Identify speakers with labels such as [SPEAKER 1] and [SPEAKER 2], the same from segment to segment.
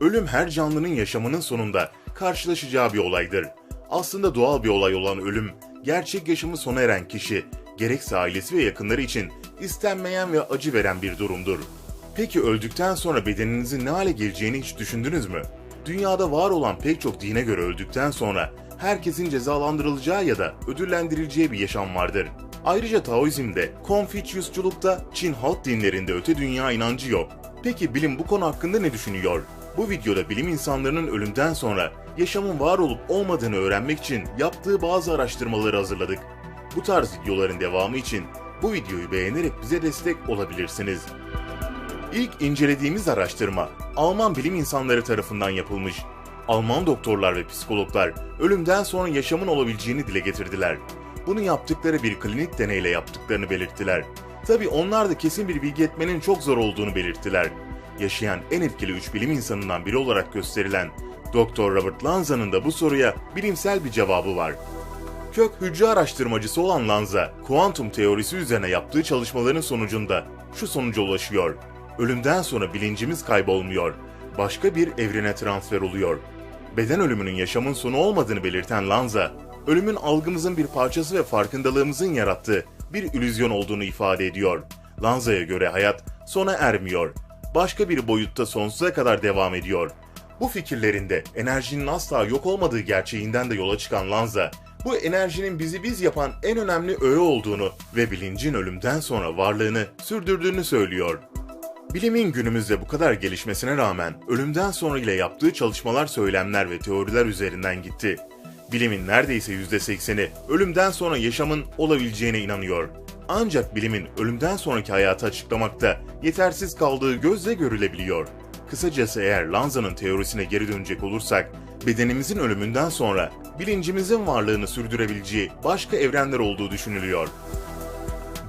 [SPEAKER 1] Ölüm her canlının yaşamının sonunda karşılaşacağı bir olaydır. Aslında doğal bir olay olan ölüm, gerçek yaşamı sona eren kişi, gerekse ailesi ve yakınları için istenmeyen ve acı veren bir durumdur. Peki öldükten sonra bedeninizin ne hale geleceğini hiç düşündünüz mü? Dünyada var olan pek çok dine göre öldükten sonra herkesin cezalandırılacağı ya da ödüllendirileceği bir yaşam vardır. Ayrıca Taoizm'de, Konfüçyüsçulukta, Çin halk dinlerinde öte dünya inancı yok. Peki bilim bu konu hakkında ne düşünüyor? Bu videoda bilim insanlarının ölümden sonra yaşamın var olup olmadığını öğrenmek için yaptığı bazı araştırmaları hazırladık. Bu tarz videoların devamı için bu videoyu beğenerek bize destek olabilirsiniz. İlk incelediğimiz araştırma Alman bilim insanları tarafından yapılmış. Alman doktorlar ve psikologlar ölümden sonra yaşamın olabileceğini dile getirdiler. Bunu yaptıkları bir klinik deneyle yaptıklarını belirttiler. Tabi onlar da kesin bir bilgi etmenin çok zor olduğunu belirttiler. Yaşayan en etkili üç bilim insanından biri olarak gösterilen Dr. Robert Lanza'nın da bu soruya bilimsel bir cevabı var. Kök hücre araştırmacısı olan Lanza, kuantum teorisi üzerine yaptığı çalışmaların sonucunda şu sonuca ulaşıyor. Ölümden sonra bilincimiz kaybolmuyor. Başka bir evrene transfer oluyor. Beden ölümünün yaşamın sonu olmadığını belirten Lanza, ölümün algımızın bir parçası ve farkındalığımızın yarattığı bir illüzyon olduğunu ifade ediyor. Lanza'ya göre hayat sona ermiyor. Başka bir boyutta sonsuza kadar devam ediyor. Bu fikirlerinde enerjinin asla yok olmadığı gerçeğinden de yola çıkan Lanza, bu enerjinin bizi biz yapan en önemli öğe olduğunu ve bilincin ölümden sonra varlığını sürdürdüğünü söylüyor. Bilimin günümüzde bu kadar gelişmesine rağmen ölümden sonra ile yaptığı çalışmalar, söylemler ve teoriler üzerinden gitti. Bilimin neredeyse %80'i ölümden sonra yaşamın olabileceğine inanıyor. Ancak bilimin ölümden sonraki hayatı açıklamakta yetersiz kaldığı gözle görülebiliyor. Kısacası eğer Lanza'nın teorisine geri dönecek olursak, bedenimizin ölümünden sonra bilincimizin varlığını sürdürebileceği başka evrenler olduğu düşünülüyor.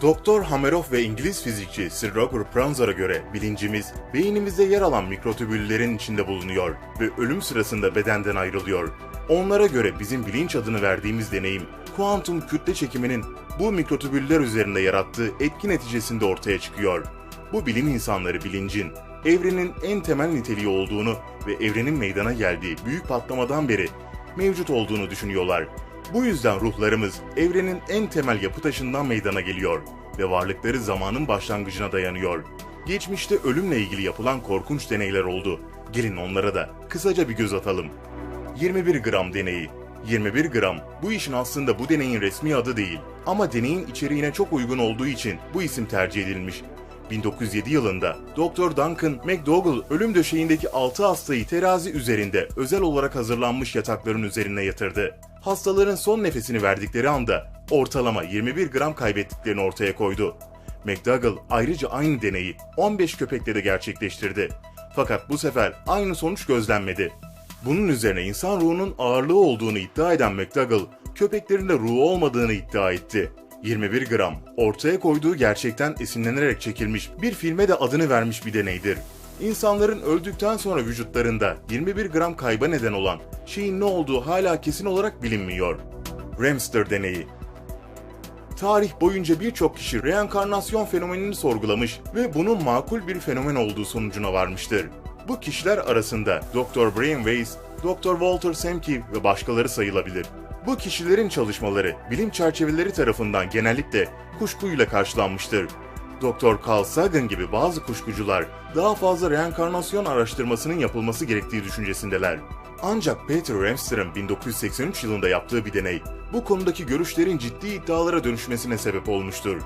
[SPEAKER 1] Doktor Hameroff ve İngiliz fizikçi Sir Robert Pranzer'a göre bilincimiz beynimizde yer alan mikrotübüllerin içinde bulunuyor ve ölüm sırasında bedenden ayrılıyor. Onlara göre bizim bilinç adını verdiğimiz deneyim, kuantum kütle çekiminin bu mikrotübüller üzerinde yarattığı etki neticesinde ortaya çıkıyor. Bu bilim insanları bilincin, evrenin en temel niteliği olduğunu ve evrenin meydana geldiği büyük patlamadan beri mevcut olduğunu düşünüyorlar. Bu yüzden ruhlarımız evrenin en temel yapı taşından meydana geliyor ve varlıkları zamanın başlangıcına dayanıyor. Geçmişte ölümle ilgili yapılan korkunç deneyler oldu. Gelin onlara da kısaca bir göz atalım. 21 gram deneyi 21 gram bu işin aslında bu deneyin resmi adı değil ama deneyin içeriğine çok uygun olduğu için bu isim tercih edilmiş 1907 yılında Dr. Duncan McDougall ölüm döşeğindeki 6 hastayı terazi üzerinde özel olarak hazırlanmış yatakların üzerine yatırdı. Hastaların son nefesini verdikleri anda ortalama 21 gram kaybettiklerini ortaya koydu. McDougall ayrıca aynı deneyi 15 köpekle de gerçekleştirdi. Fakat bu sefer aynı sonuç gözlenmedi. Bunun üzerine insan ruhunun ağırlığı olduğunu iddia eden McDougall, köpeklerin de ruhu olmadığını iddia etti. 21 gram, ortaya koyduğu gerçekten esinlenerek çekilmiş bir filme de adını vermiş bir deneydir. İnsanların öldükten sonra vücutlarında 21 gram kayba neden olan şeyin ne olduğu hala kesin olarak bilinmiyor. Ramster deneyi Tarih boyunca birçok kişi reenkarnasyon fenomenini sorgulamış ve bunun makul bir fenomen olduğu sonucuna varmıştır. Bu kişiler arasında Dr. Brian Weiss, Dr. Walter Semke ve başkaları sayılabilir. Bu kişilerin çalışmaları bilim çerçeveleri tarafından genellikle kuşkuyla karşılanmıştır. Dr. Carl Sagan gibi bazı kuşkucular daha fazla reenkarnasyon araştırmasının yapılması gerektiği düşüncesindeler. Ancak Peter Ramster'ın 1983 yılında yaptığı bir deney bu konudaki görüşlerin ciddi iddialara dönüşmesine sebep olmuştur.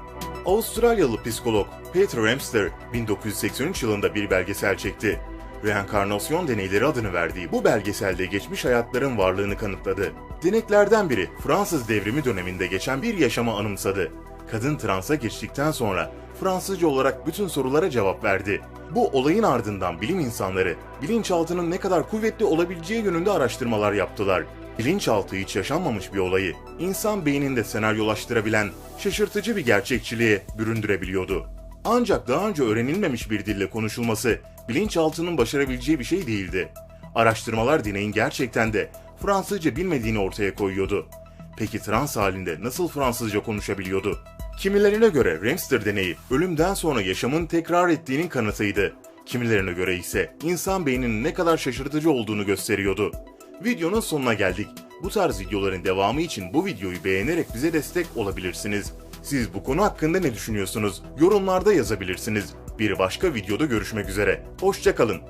[SPEAKER 1] Avustralyalı psikolog Peter Ramster 1983 yılında bir belgesel çekti. Reenkarnasyon deneyleri adını verdiği bu belgeselde geçmiş hayatların varlığını kanıtladı. Deneklerden biri Fransız devrimi döneminde geçen bir yaşamı anımsadı. Kadın transa geçtikten sonra Fransızca olarak bütün sorulara cevap verdi. Bu olayın ardından bilim insanları bilinçaltının ne kadar kuvvetli olabileceği yönünde araştırmalar yaptılar. Bilinçaltı hiç yaşanmamış bir olayı insan beyninde senaryolaştırabilen şaşırtıcı bir gerçekçiliğe büründürebiliyordu. Ancak daha önce öğrenilmemiş bir dille konuşulması bilinçaltının başarabileceği bir şey değildi. Araştırmalar deneyin gerçekten de Fransızca bilmediğini ortaya koyuyordu. Peki trans halinde nasıl Fransızca konuşabiliyordu? Kimilerine göre Ramster deneyi ölümden sonra yaşamın tekrar ettiğinin kanıtıydı. Kimilerine göre ise insan beyninin ne kadar şaşırtıcı olduğunu gösteriyordu. Videonun sonuna geldik. Bu tarz videoların devamı için bu videoyu beğenerek bize destek olabilirsiniz. Siz bu konu hakkında ne düşünüyorsunuz? Yorumlarda yazabilirsiniz. Bir başka videoda görüşmek üzere. Hoşçakalın.